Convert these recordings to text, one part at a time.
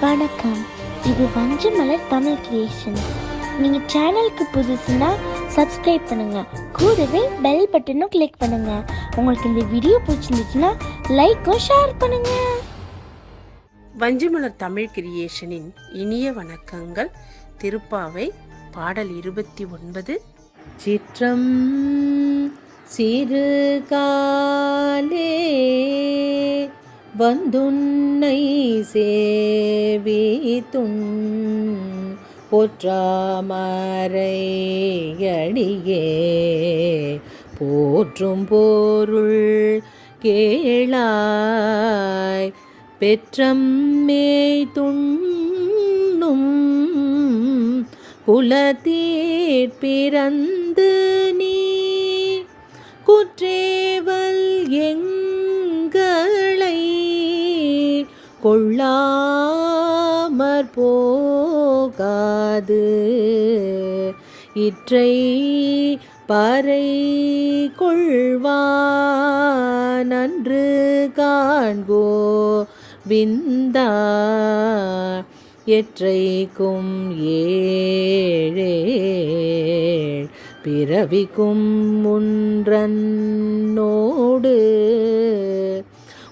வணக்கம். இது வஞ்சமலர் தமிழ் கிரியேஷன் நீங்க சேனலுக்கு புதுசுன்னா சப்ஸ்கிரைப் பண்ணுங்க. கூடவே பெல் பட்டனும் கிளிக் பண்ணுங்க. உங்களுக்கு இந்த வீடியோ பிடிச்சிருந்துச்சுன்னா லைக்கும் ஷேர் பண்ணுங்க. வஞ்சிமலர் தமிழ் கிரியேஷனின் இனிய வணக்கங்கள். திருப்பாவை பாடல் இருபத்தி ஒன்பது. சிற்றம் சிறு காலே வந்துன்னை சேவித்துன் பொற்றாமரையடியே. போற்றும் பொருள் கேளாய் பெற்றம்மே துண்ணும் குலத்தீர் பிறந்த கொள்ளாமற் போகாது. இற்றை பறை கொள்வான் நன்று காண்கோ விந்தா எற்றைக்கும் ஏழே. பிறவிக்கும் முன்றன்னோடு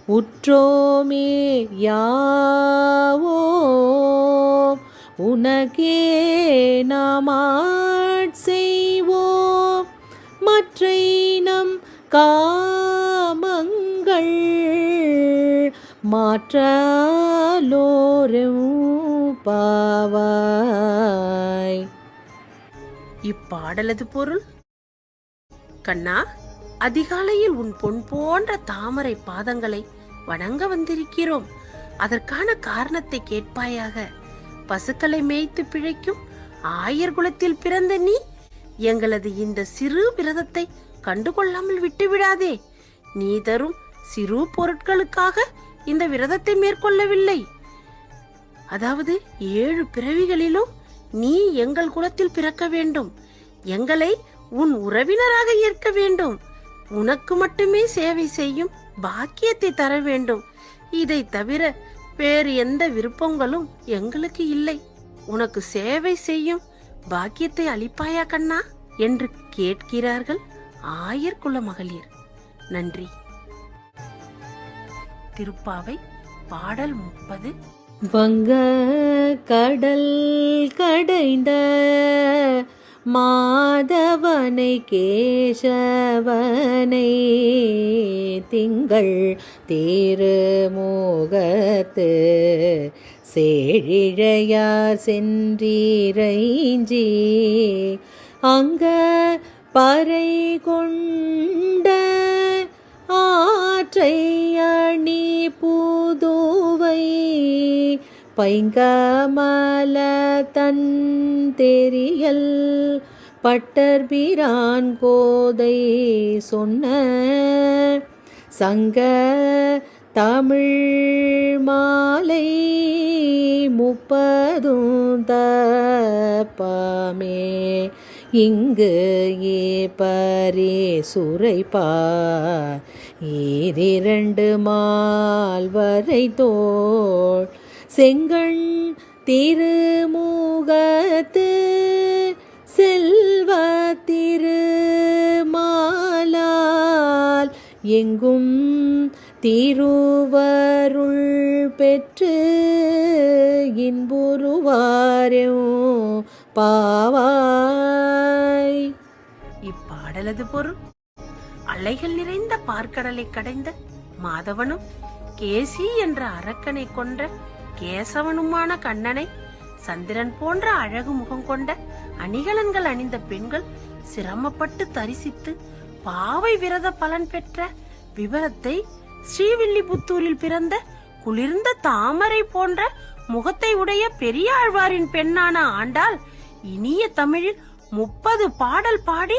உற்றோமே யாவோ? உனக்கே நாம் செய்வோம். மற்றை நம் காமங்கள் மாற்றலோரும் பாவாய். இப்பாடலது பொருள்? கண்ணா? அதிகாலையில் உன் பொன் போன்ற தாமரை பாதங்களை வணங்க வந்திருக்கிறோம். அதற்கான காரணத்தை கேட்பாயாக. பசுக்களை மேய்த்து பிழைக்கும் ஆயர் குலத்தில் பிறந்த நீ எங்களது இந்த சிறு விரதத்தை கண்டுகொள்ளாமல் விட்டுவிடாதே. நீ தரும் சிறு பொருட்களுக்காக இந்த விரதத்தை மேற்கொள்ளவில்லை. அதாவது ஏழு பிறவிகளிலும் நீ எங்கள் குலத்தில் பிறக்க வேண்டும். எங்களை உன் உறவினராக ஏற்க வேண்டும். உனக்கு மட்டுமே சேவை செய்யும் பாக்கியத்தை தர வேண்டும். இதை தவிர வேறு எந்த விருப்பங்களும் எங்களுக்கு இல்லை. உனக்கு சேவை செய்யும் பாக்கியத்தை அளிப்பாயா கண்ணா? என்று கேட்கிறார்கள் ஆயர் குல மகளிர். நன்றி. திருப்பாவை பாடல் முப்பது. வங்க கடல் கடைந்த மாதவனை கேசவனை திங்கள் திருமுகத்து சேழிழையார் சென்றீரைஞ்சி அங்க பறை கொண்ட ஆற்றை பைங்கமல தன் தெரியல் பட்டர்பிரான் கோதை சொன்ன சங்க தமிழ் மாலை முப்பதும் தப்பாமே. இங்கு ஏ பரே சுரைப்பா. ஈரிரண்டு மால் வரை தோள் செங்கண் திருமுகத்து செல்வ திருமாலால் எங்கும் திருவருள் பெற்று இன்புருவாரோ பாவாய். இப்பாடலது பொருள் அலைகள் நிறைந்த பார்க்கடலை கடைந்த மாதவனும் கேசி என்ற அரக்கனை கொன்ற கேசவனுமான கண்ணனை சந்திரன் போன்ற அழகு முகம் கொண்ட அணிகலன்கள் அணிந்த பெண்கள் சிரமப்பட்டு தரிசித்து பாவை விரத பலன் பெற்ற விவரத்தை ஸ்ரீவில்லிபுத்தூரில் பிறந்த குளிர்ந்த தாமரை போன்ற முகத்தை உடைய பெரியாழ்வாரின் பெண்ணான ஆண்டாள் இனிய தமிழில் முப்பது பாடல் பாடி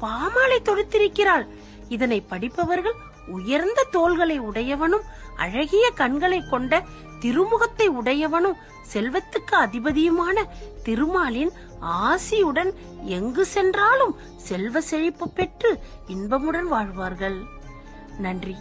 பாமாலை தொடுத்திருக்கிறாள். இதனை படிப்பவர்கள் உயர்ந்த தோள்களை உடையவனும் அழகிய கண்களை கொண்ட திருமுகத்தை உடையவனும் செல்வத்துக்கு அதிபதியுமான திருமாலின் ஆசியுடன் எங்கு சென்றாலும் செல்வ செழிப்பு பெற்று இன்பமுடன் வாழ்வார்கள். நன்றி.